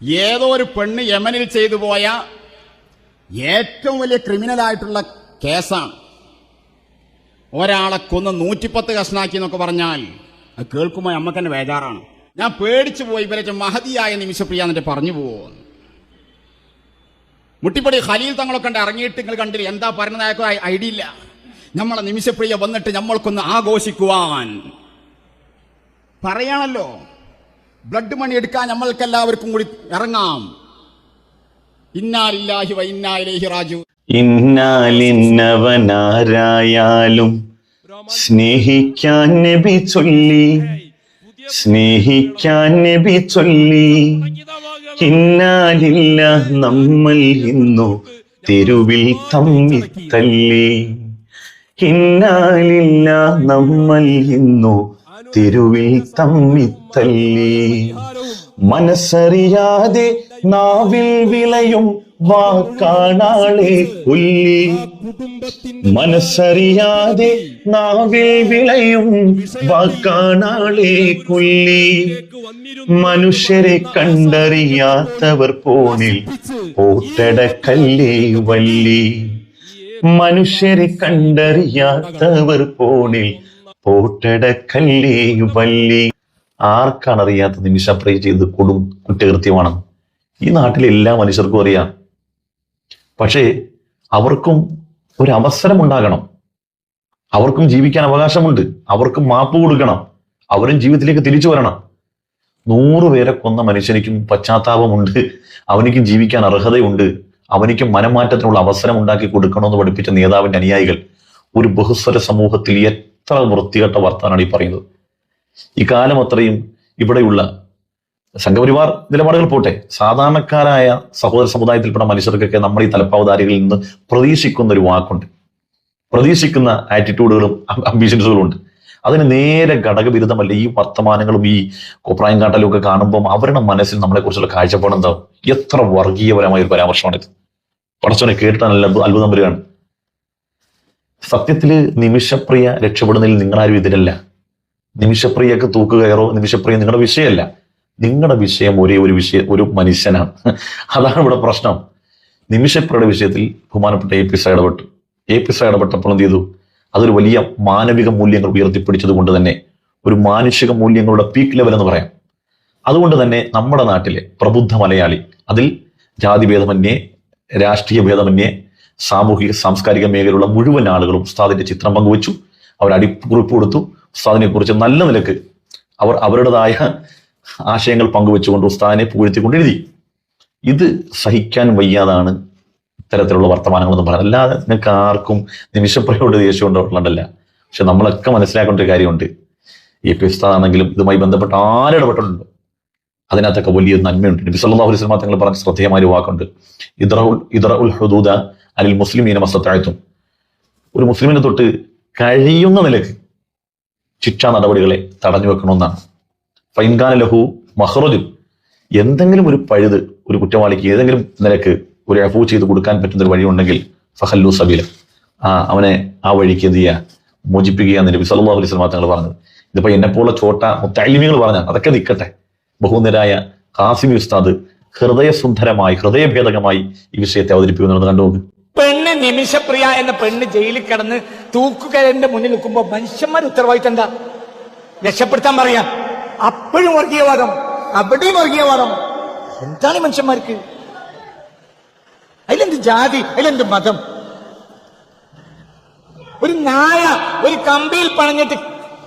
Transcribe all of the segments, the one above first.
ഏതോ ഒരു പെണ്ണ് യമനിൽ ചെയ്തു പോയ ഏറ്റവും വലിയ ക്രിമിനലായിട്ടുള്ള കേസാണ്. ഒരാളെ കൊന്ന് നൂറ്റിപ്പത്ത് കഷ്ണാക്കി എന്നൊക്കെ പറഞ്ഞാൽ അത് കേൾക്കുമ്പോൾ നമുക്ക് തന്നെ വേജാറാണ് ഞാൻ പേടിച്ചു പോയി ഇവരെ മഹതിയായ നിമിഷപ്രിയ എന്നിട്ട് പറഞ്ഞു പോവോ മുട്ടിപ്പടി ഖലീൽ തങ്ങളൊക്കെ കണ്ട് ഇറങ്ങിയിട്ട് നിങ്ങൾ കണ്ടില്ല എന്താ പറഞ്ഞതായൊക്കെ ഐഡിയ ഇല്ല. നമ്മളെ നിമിഷപ്രിയ വന്നിട്ട് നമ്മൾക്കൊന്ന് ആഘോഷിക്കുവാൻ. പറയാണല്ലോ ബ്ലഡ് മണി എടുക്കാൻ നമ്മൾക്ക് എല്ലാവർക്കും കൂടി ഇറങ്ങാം. ഇന്നാലില്ലാഹി വ ഇന്നായിലേഹി റാജു ഇന്നാലിന്നവനാരായാലും സ്നേഹിക്കാൻ നബി ചൊല്ലി സ്നേഹിക്കാൻ നബി ചൊല്ലി. ഇന്നാലില്ല നമ്മൾ ഇന്നു തെരുവിൽ തമ്മി തല്ലി. ഇന്നാലില്ല നമ്മൾ ഇന്നു തെരുവിൽ തമ്മിത്തല്ലി മനസ്സറിയാതെ നാവിൽ വിളയും വാക്കാണാളെ കൊല്ലി. മനസ്സറിയാതെ നാവിൽ വിളയും വാക്കാണാളെ കൊല്ലി. മനുഷ്യരെ കണ്ടറിയാത്തവർ പോണിൽ പോട്ടടക്കല്ലേ വല്ലി. മനുഷ്യരെ കണ്ടറിയാത്തവർ പോണിൽ പോട്ടട കല്ലേ വല്ലി ആർക്കാണ് അറിയാത്ത പ്രേ ചെയ്ത് കൊടും കുറ്റകൃത്യമാണ് ഈ നാട്ടിലെ എല്ലാ മനുഷ്യർക്കും അറിയാം. പക്ഷേ അവർക്കും ഒരു അവസരം ഉണ്ടാകണം അവർക്കും ജീവിക്കാൻ അവകാശമുണ്ട്. അവർക്കും മാപ്പ് കൊടുക്കണം. അവരും ജീവിതത്തിലേക്ക് തിരിച്ചു വരണം. നൂറുപേരെ കൊന്ന മനുഷ്യനിക്കും പശ്ചാത്താപമുണ്ട്. അവനിക്കും ജീവിക്കാൻ അർഹതയുണ്ട്. അവനിക്കും മനമാറ്റത്തിനുള്ള അവസരം ഉണ്ടാക്കി കൊടുക്കണമെന്ന് പഠിപ്പിച്ച നേതാവിന്റെ അനുയായികൾ ഒരു ബഹുസ്വര സമൂഹത്തിൽ എത്ര വൃത്തികെട്ട വർത്താനാണ് ഈ പറയുന്നത്? ഈ കാലം അത്രയും ഇവിടെയുള്ള സംഘപരിവാർ നിലപാടുകൾ പോട്ടെ. സാധാരണക്കാരായ സഹോദര സമുദായത്തിൽപ്പെട്ട മനുഷ്യർക്കൊക്കെ നമ്മൾ ഈ തലപ്പാവധാരികളിൽ നിന്ന് പ്രതീക്ഷിക്കുന്ന ഒരു വാക്കുണ്ട്. പ്രതീക്ഷിക്കുന്ന ആറ്റിറ്റ്യൂഡുകളും അംബിഷൻസുകളും ഉണ്ട് അതിന് നേരെ ഘടകവിരുദ്ധമല്ല ഈ വർത്തമാനങ്ങളും ഈ കോപ്രായം കാട്ടലും ഒക്കെ കാണുമ്പോൾ അവരുടെ മനസ്സിൽ നമ്മളെക്കുറിച്ചുള്ള കാഴ്ചപ്പാട് എന്താവും എത്ര വർഗീയപരമായ ഒരു പരാമർശമാണിത് പടച്ചോനെ നല്ല അത്ഭുതം വരികയാണ്. സത്യത്തിൽ നിമിഷപ്രിയ രക്ഷപ്പെടുന്നതിൽ നിങ്ങളാരും എതിരല്ല. നിമിഷപ്രിയക്ക് തൂക്കുകയറോ നിമിഷപ്രിയ നിങ്ങളുടെ വിഷയമല്ല. നിങ്ങളുടെ വിഷയം ഒരേ ഒരു വിഷയം ഒരു മനുഷ്യനാണ്. അതാണ് ഇവിടെ പ്രശ്നം. നിമിഷപ്രിയുടെ വിഷയത്തിൽ ബഹുമാനപ്പെട്ട എ പി സ ഇടപെട്ടു. എ പി സ ഇടപെട്ടപ്പോൾ എന്ത് ചെയ്തു? അതൊരു വലിയ മാനവിക മൂല്യങ്ങൾ ഉയർത്തിപ്പിടിച്ചത് കൊണ്ട് തന്നെ ഒരു മാനുഷിക മൂല്യങ്ങളുടെ പീക്ക് ലെവൽ എന്ന് പറയാം. അതുകൊണ്ട് തന്നെ നമ്മുടെ നാട്ടിലെ പ്രബുദ്ധ മലയാളി അതിൽ ജാതി ഭേദമന്യേ രാഷ്ട്രീയ ഭേദമന്യേ സാമൂഹിക സാംസ്കാരിക മേഖലയിലുള്ള മുഴുവൻ ആളുകളും ഉസ്താദിന്റെ ചിത്രം പങ്കുവച്ചു. അവർ അടിക്കുറിപ്പ് കൊടുത്തു. ഉസ്താദിനെ കുറിച്ച് നല്ല നിലയ്ക്ക് അവർ അവരുടേതായ ആശയങ്ങൾ പങ്കുവെച്ചുകൊണ്ട് ഉസ്താദിനെ പുകഴ്ത്തിക്കൊണ്ട് എഴുതി. ഇത് സഹിക്കാൻ വയ്യാതാണ് ഇത്തരത്തിലുള്ള വർത്തമാനങ്ങളെന്ന് പറയുന്നത് അല്ലാതെ നിങ്ങൾക്ക് ആർക്കും നിമിഷപ്രയോട് ദേഷ്യം ഉണ്ടല്ല പക്ഷെ നമ്മളൊക്കെ മനസ്സിലാക്കേണ്ട ഒരു കാര്യമുണ്ട്. എ പി ഉസ്താദാണെങ്കിലും ഇതുമായി ബന്ധപ്പെട്ട് ആരിടപെട്ടിട്ടുണ്ടോ അതിനകത്തൊക്കെ വലിയൊരു നന്മയുണ്ട്. നബി വസല്ലം തങ്ങൾ പറഞ്ഞ ശ്രദ്ധേയമായ ഒരു വാക്കുണ്ട്. ഇദ്റഉൽ ഇദ്റഉൽ ഹുദൂദ അലിൽ മുസ്ലിമീന മസ്തത്തായത്തും ഒരു മുസ്ലിമിനെ തൊട്ട് കഴിയുന്ന നിലയ്ക്ക് ശിക്ഷാ നടപടികളെ തടഞ്ഞു വെക്കണമെന്നാണ്. ഫൈൻഖാൻ ലഹു മഹ്റജുൻ എന്തെങ്കിലും ഒരു പഴുത് ഒരു കുറ്റവാളിക്ക് ഏതെങ്കിലും നിലയ്ക്ക് ഒരു അഫൂ ചെയ്ത് കൊടുക്കാൻ പറ്റുന്ന ഒരു വഴിയുണ്ടെങ്കിൽ ഫഹല്ലു സബീല. ആ അവനെ ആ വഴിക്ക് എന്ത് ചെയ്യുക മോചിപ്പിക്കുക നബി സല്ലല്ലാഹു അലൈഹി വസല്ലം തങ്ങൾ പറഞ്ഞത്. ഇതിപ്പോ എന്നെപ്പോലുള്ള ചോട്ട മുത്തലിമികൾ പറഞ്ഞാൽ അതൊക്കെ നിൽക്കട്ടെ ബഹുനിരായ കാസിമി ഉസ്താദ് ഹൃദയസുന്ദരമായി ഹൃദയഭേദകമായി ഈ വിഷയത്തെ അവതരിപ്പിക്കുന്നത് കണ്ടുപോകും പെണ്ണ് നിമിഷപ്രിയ എന്ന പെണ്ണ് ജയിലിൽ കിടന്ന് തൂക്കുകരന്റെ മുന്നിൽ നിൽക്കുമ്പോ മനുഷ്യന്മാർ ഉത്തരവാദിത്തം എന്താ രക്ഷപ്പെടുത്താൻ പറയാ. അപ്പോഴും വർഗീയവാദം അവിടെയും വർഗീയവാദം എന്താണ് മനുഷ്യന്മാർക്ക്? അതിലെന്ത് ജാതി? അതിലെന്ത് മതം? ഒരു നായ ഒരു കമ്പിയിൽ പണഞ്ഞിട്ട്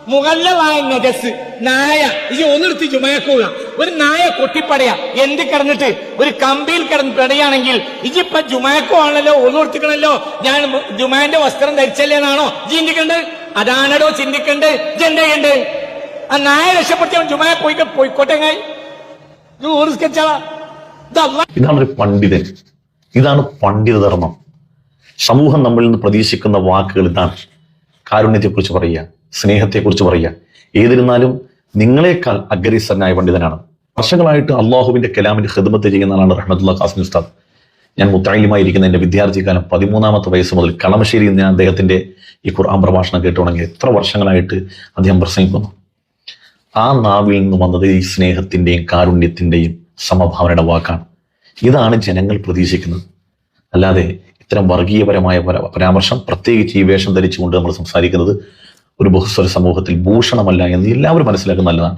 മുകല്ലവായ നജസ്. നായ. ഈ ഒന്നെടുത്ത് ചുമയക്കൂല. ഒരു നായ കൊട്ടിപ്പടയാ. എന്ത് കിടന്നിട്ട്? ഒരു കമ്പിയിൽ കിടന്ന് പെടയാണെങ്കിൽ ഇജിപ്പ ജുമയക്കുവാണല്ലോ ഒന്നെടുത്തിക്കണല്ലോ ഞാൻ ജുമാന്റെ വസ്ത്രം ധരിച്ചല്ലേ എന്നാണോ ചിന്തിക്കണ്ട്? അതാണടോ ചിന്തിക്കണ്ട്? ചിന്തയുണ്ട് ആ നായ രക്ഷപ്പെടുത്തിയ ജുമായ പോയി പോയിക്കോട്ടെങ്ങായി ഇതാണ് ഒരു പണ്ഡിതൻ. ഇതാണ് പണ്ഡിത ധർമ്മം സമൂഹം നമ്മളിൽ നിന്ന് പ്രതീക്ഷിക്കുന്ന വാക്കുകൾ ഇതാണ്. കാരുണ്യത്തെക്കുറിച്ച് പറയുക. സ്നേഹത്തെക്കുറിച്ച് പറയുക. ഏതിരുന്നാലും നിങ്ങളെക്കാൾ അഗ്രസരനായ പണ്ഡിതനാണ്. വർഷങ്ങളായിട്ട് അള്ളാഹുവിന്റെ കലാമിന്റെ ഹിദ്മത്ത് ചെയ്യുന്ന ആളാണ് റഹ്മത്തുള്ള ഖാസിം ഉസ്താദ്. ഞാൻ മുത്തായിലുമായിരിക്കുന്ന എന്റെ വിദ്യാർത്ഥി കാലം പതിമൂന്നാമത്തെ വയസ്സ് മുതൽ കളമശ്ശേരിയിൽ ഞാൻ അദ്ദേഹത്തിന്റെ ഈ ഖുർആൻ പ്രഭാഷണം കേട്ടു തുടങ്ങി. എത്ര വർഷങ്ങളായിട്ട് അദ്ദേഹം പ്രസംഗിക്കുന്നു. ആ നാവിൽ നിന്ന് വന്നത് ഈ സ്നേഹത്തിന്റെയും കാരുണ്യത്തിന്റെയും സമഭാവനയുടെ വാക്കാണ്. ഇതാണ് ജനങ്ങൾ പ്രതീക്ഷിക്കുന്നത്. അല്ലാതെ ഇത്തരം വർഗീയപരമായ പര- പരാമർശം പ്രത്യേകിച്ച് ഈ വേഷം ധരിച്ചുകൊണ്ട് നമ്മൾ സംസാരിക്കുന്നത് ഒരു ബഹുസ്വര സമൂഹത്തിൽ ഭൂഷണമല്ല എന്ന് എല്ലാവരും മനസ്സിലാക്കുന്ന നല്ലതാണ്.